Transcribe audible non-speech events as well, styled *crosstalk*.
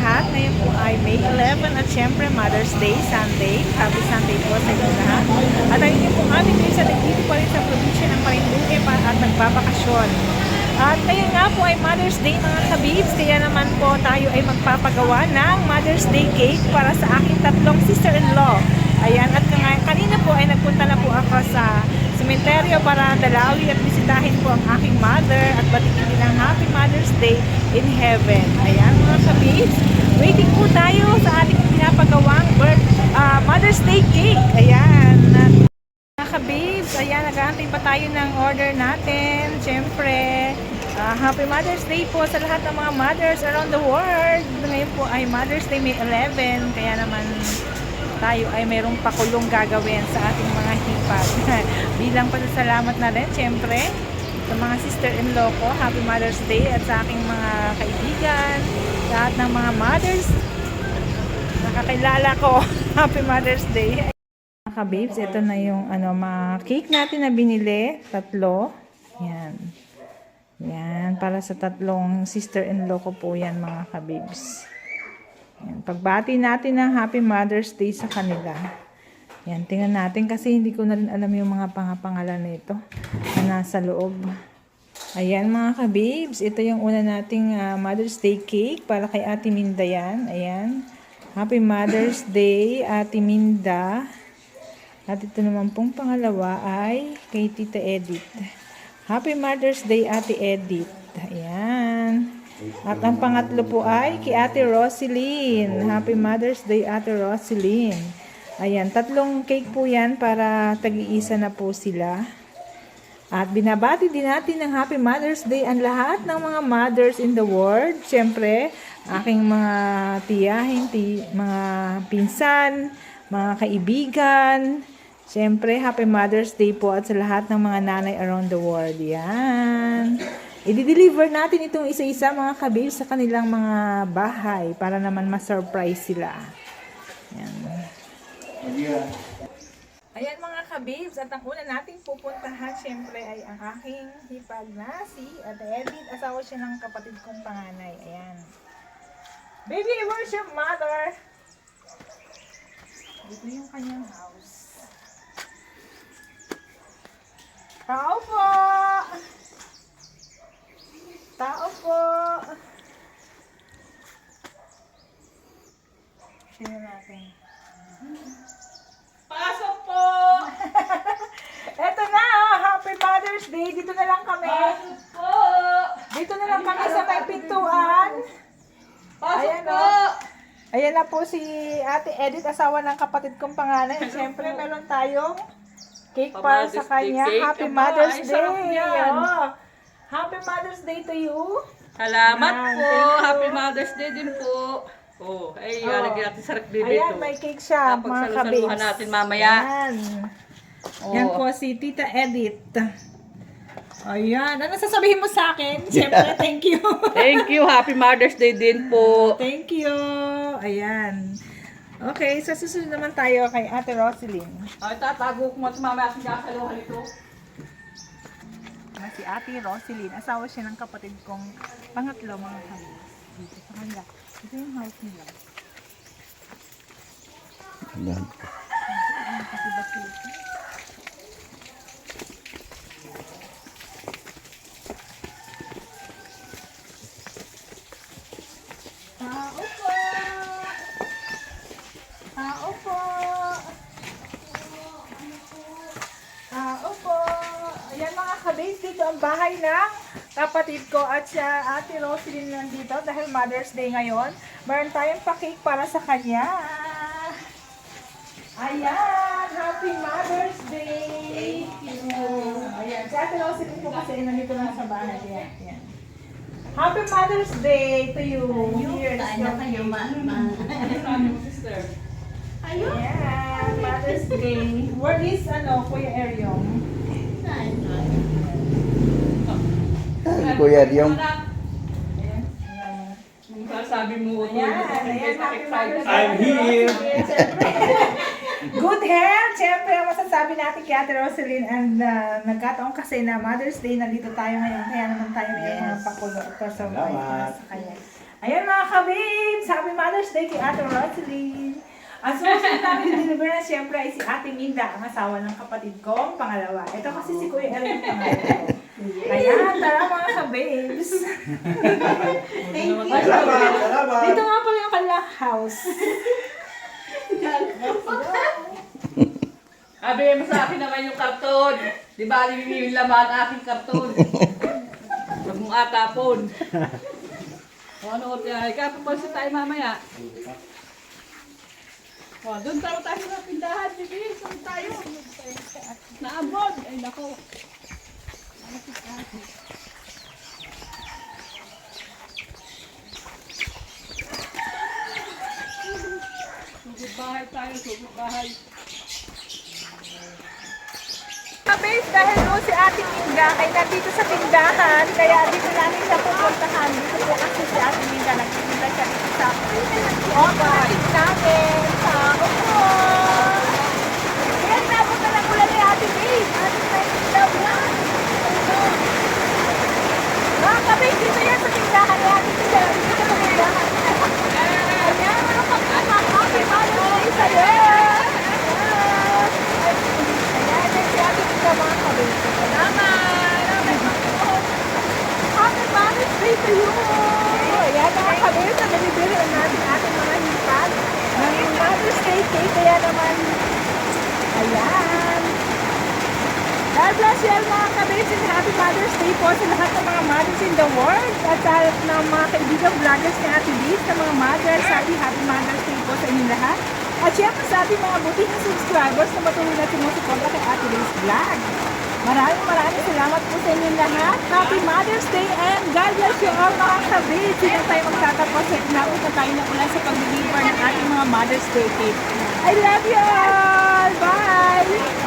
lahat. Ngayon po ay May 11 at syempre Mother's Day, Sunday. Happy Sunday po sa inyo lahat. At ang inyo pong aming minsan nandito pa rin sa probinsya ng Marinduque pa at nagbabakasyon. At ngayon nga po ay Mother's Day mga kabibs. Kaya naman po tayo ay magpapagawa ng Mother's Day cake para sa aking tatlong sister-in-law. Ayan, at kanina po ay nagpunta na po ako sa sementeryo para dalawi at bisitahin po ang aking mother at batiin din ang Happy Mother's Day in Heaven. Ayan mga kabibs, waiting po tayo sa ating pinapagawang birth, ah, Mother's Day cake. Ayan, mga kabibs, ayan, nag-aantay pa tayo ng order natin. Siyempre, ah, Happy Mother's Day po sa lahat ng mga mothers around the world. Ngayon po ay Mother's Day May 11, kaya naman tayo ay mayroong pakulong gagawin sa ating mga hipag. *laughs* Bilang pasasalamat na rin, siyempre, sa mga sister-in-law ko, Happy Mother's Day at sa aking mga kaibigan, lahat ng mga mothers nakakilala ko. *laughs* Happy Mother's Day. Mga kababes, ito na yung ano, mga cake natin na binili. Tatlo. Yan. Yan. Para sa tatlong sister-in-law ko po yan mga kababes. Yan. Pagbati natin ng Happy Mother's Day sa kanila. Yan. Tingnan natin kasi hindi ko na rin alam yung mga pangapangalan nito na nasa loob. Ayan mga kababes. Ito yung una nating ah, Mother's Day cake para kay Ate Minda yan. Ayan. Happy Mother's Day, Ate Minda. At ito naman pong pangalawa ay kay Tita Edith. Happy Mother's Day, Ate Edith. Ayan. At ang pangatlo po ay kay Ate Roseline. Happy Mother's Day, Ate Roseline. Ayan, tatlong cake po yan para tag-iisa na po sila. At binabati din natin ng Happy Mother's Day ang lahat ng mga mothers in the world. Siyempre, aking mga tiyahin, ti, mga pinsan, mga kaibigan. Siyempre, Happy Mother's Day po at sa lahat ng mga nanay around the world. Yan. I-deliver natin itong isa-isa mga kabib sa kanilang mga bahay para naman ma-surprise sila. Yan. Ayan mga kabibs, at ang una nating pupuntahan syempre ay ang aking hipag na si Ate Edith. Asawa siya ng kapatid kong panganay. Ayan. Baby, where's your mother? Dito yung kanyang house. Tao po! Tao po! Tingnan natin. Pasok po! Eto na, oh, Happy Mother's Day. Dito na lang kami. Dito na lang kami sa may pintuan. Pasok Ayan, po! Ayan na po si Ate Edith, asawa ng kapatid kong panganay. Siyempre, meron tayong cake para sa kanya. Happy Mother's ay, Day! Oh. Happy Mother's Day to you. Salamat po. Happy Mother's Day din po. Oh, ay, Oh. alagyan natin sa bibito. Ayan, may cake siya, Tapos mga salusaluhan kabibs. natin mamaya. Yan. Oh. Yan po si Tita Edith. Ayan. Ano sasabihin mo sa akin? Siyempre, thank you. *laughs* Thank you. Happy Mother's Day din po. thank you. Ayan. Okay, sa susunod naman tayo kay Ate Roselyn. Ay, tatago ko mo at mamaya ating sasaluhan ito. Na si Ate Roselyn. Asawa siya ng kapatid kong pangatlo mga kabibs. Dito sa kanila. Ito yung house nila. Ayan. Kasi bakit? Tao po! Tao po! Tao po! Ayan mga kabis, dito ang bahay ng kapatid ko at siya, Ate Roselyn nandito dahil Mother's Day ngayon. Meron tayong pa-cake para sa kanya. Ayan! Happy Mother's Day! Ayan, si Ate Roselyn po kasi nandito lang sa bahay. Ayan, ayan. Happy Mother's Day to you. Here's your cake. Sister. Ayan, Mother's Day. Where is, ano, Kuya Eryong? Ay, Kuya Ryong. Ayan. ayan. Ang sabi mo, Ayan, ayan, happy Mother's Day. I'm here. *laughs* Good health! Siyempre, masasabi natin kay Ate Roselyn and uh, nagkataon kasi na Mother's Day, nandito tayo ngayon. Kaya naman tayo may mga pakulo Salamat. sa kanya. Ayan mga kabibs! Happy Mother's Day kay Ate Rosalie! Ang susunod namin na siyempre ay si Ate Minda, ang asawa ng kapatid kong pangalawa. Ito kasi si Kuya yung pangalawa. Ayan, tara mga kabibs! Salamat, salamat. Dito nga pala yung kanilang house. Sabi mo sa akin naman yung karton. Di ba, yung laman aking karton. *laughs* Huwag mong atapon. O ano ko tayo? Kaya papansin tayo mamaya. O, doon tayo tayo sa pindahan. Bibi, saan tayo? Naabot. Ay, nako. Sugod bahay tayo, sugod bahay. Kabibs, dahil no si Ate Minda ay nandito sa tindahan, kaya dito namin siya pupuntahan. Dito po kasi si Ate Minda, nagtitinda siya dito sa office namin sa Upo. Ayan, nabot na lang ulan ni Ate May. Ate May, love na. Mga kabibs, dito yan sa tindahan ni Ate Minda. Dito sa tindahan. Ayan, mga kabibs, mga Happy Mother's Day sa'yo. Ayan, ayan si Ate Minda mga kabibs. Salamat. Happy Day to you! Ayan kabibs, na binibili ang natin ating mga hipag ng Mother's Day cake. Kaya naman, ayan. God bless you all mga Happy Mother's Day po sa lahat ng mga mothers in the world at sa lahat ng mga kaibigan vloggers ni Ate sa mga mothers, happy Happy Mother's po sa. At syempre sa ating mga butihing subscribers na patuloy na sumusuporta kay Ate Liz Vlog. Maraming maraming salamat po sa inyong lahat. Happy Mother's Day and God bless you all mga kabit. Sina tayo magtatapos at nauta tayo na ulan sa pag-deliver ng ating mga Mother's Day cake. I love you all! Bye!